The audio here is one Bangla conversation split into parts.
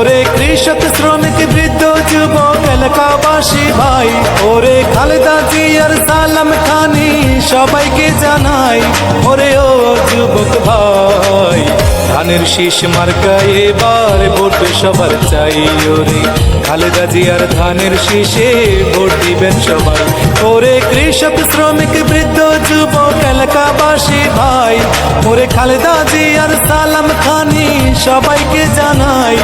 ওরে কৃষক, শ্রমিক, বৃদ্ধ, যুবক, এলাকাবাসী ভাই, ওরে খালেদা জিয়ার সালাম খানি সবাইকে জানাই, ওরে ও যুবক ভাই। ধানের শীষ মার্কা এবার ভোট সবার চাই, ওরে খালেদা জিয়ার ধানের শীষে ভোট দিবেন সবাই। ওরে কৃষক, শ্রমিক, বৃদ্ধ, যুবক, এলাকাবাসী ভাই, ওরে খালেদা জিয়ার সালাম খানি সবাইকে জানাই,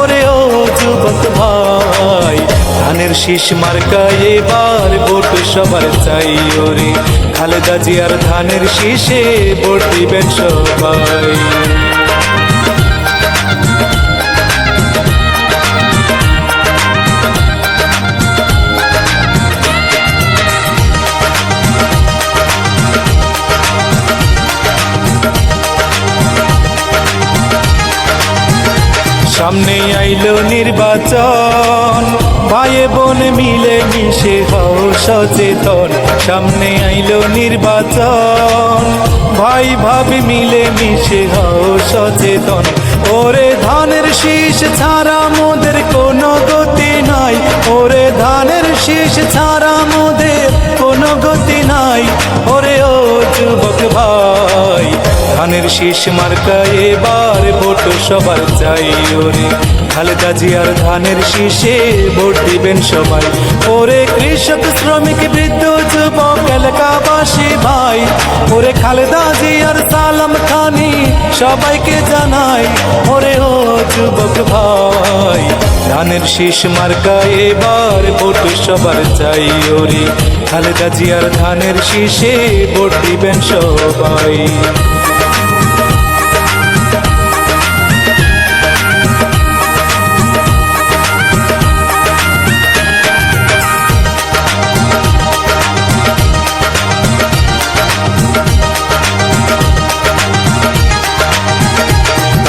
ওরে ও যুবক ভাই। ধানের শীষ মার্কা এবার ভোট সবার চাই, ওরে। খালেদা জিয়ার ধানের শীষে ভোট দিবেন সবাই। সামনে আইলো নির্বাচন। ভাইয়ে বোন মিলে মিশে হও সচেতন। সামনে আইলো নির্বাচন। ভাই ভাবি মিলে মিশে হও সচেতন। ওরে ধানের শীষ ছাড়া মোদের কোনো গতি নাই। ওরে ধানের শীষ ছাড়া মোদের কোনো গতি নাই। ওরে ও যুবক ভাই। ধানের শীষ মার্কা এবার ভোট সবার চাই ওরে। খালেদা জিয়ার ধানের শীষে ভোট দিবেন সবাই। ওরে কৃষক, শ্রমিক, বৃদ্ধ, যুবক, এলাকাবাসী ভাই। ওরে খালেদা জিয়ার সালাম খানি সবাইকে জানাই। ওরে ও যুবক ভাই, ধানের শীষ মার্কা এবার ভোট সবার চাই ওরে। খালেদা জিয়ার ধানের শীষে ভোট দিবেন সবাই।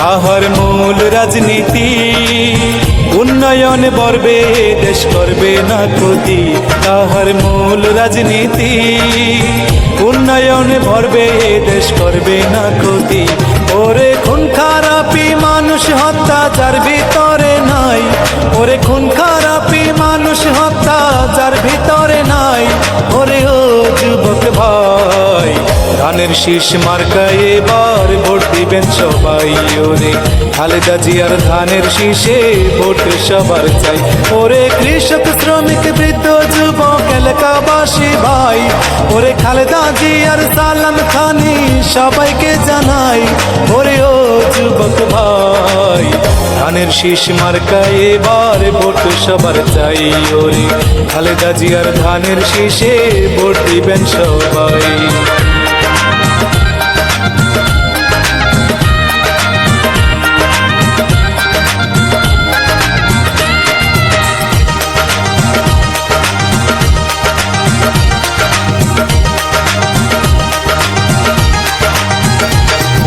তাহার মূল রাজনীতি। উন্নয়ন বর্বে, দেশ করবে না ক্ষতি। তাহার মূল রাজনীতি। উন্নয়ন ভরবে, দেশ করবে না ক্ষতি। ওরে খুন খারাপি মানুষ হত্যা, যার ভিতরে নাই। ওরে খুন খারাপি মানুষ হত্যা, যার ভিতরে নাই। ওরে ধানের শীষ মার্কা এবার ভোট দিবেন সবাই ওরে। খালেদা জিয়ার ধানের শীষে ভোট সবার চাই। ওরে কৃষক, শ্রমিক, বৃদ্ধ, যুবক, এলাকাবাসী, ভাই। ওরে খালেদা জিয়ার সালাম খানি সবাইকে জানাই। ওরে ও যুবক ভাই, ধানের শীষ মার্কা এবার ভোট সবার চাই ওরে। খালেদা জিয়ার ধানের শীষে ভোট দিবেন সবাই।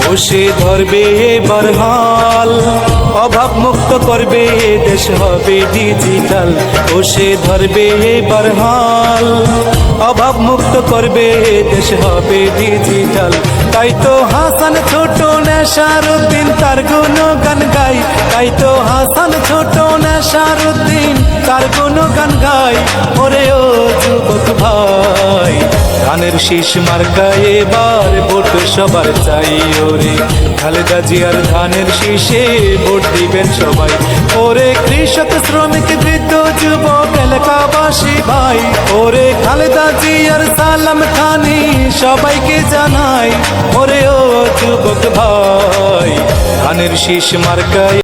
বসে ধরবে এবার হাল অভাব মুক্ত করবে দেশ হবে ডিজিটাল বসে ধরবে এবার হাল অভাব মুক্ত করবে দেশ হবে ডিজিটাল তাই তো হাসান ছোট নেশার উদ্দিন তার গুণ গান গাই। তাই তো হাসান ছোট নেশার উদ্দিন তার গুণ গান গাই। ওরে ও যুবক ভাই ধানের শীষ মার্কা এবার ভোট সবার চাই, ওরে খালেদা জিয়ার ধানের শীষে ভোট দিবেন সবাই। ওরে কৃষক, শ্রমিক, বৃদ্ধ, যুবক, এলাকাবাসী ভাই, ওরে খালেদা জিয়ার সালাম খানি সবাইকে জানাই, ওরে ও যুবক ভাই ধানের শীষ মার্কা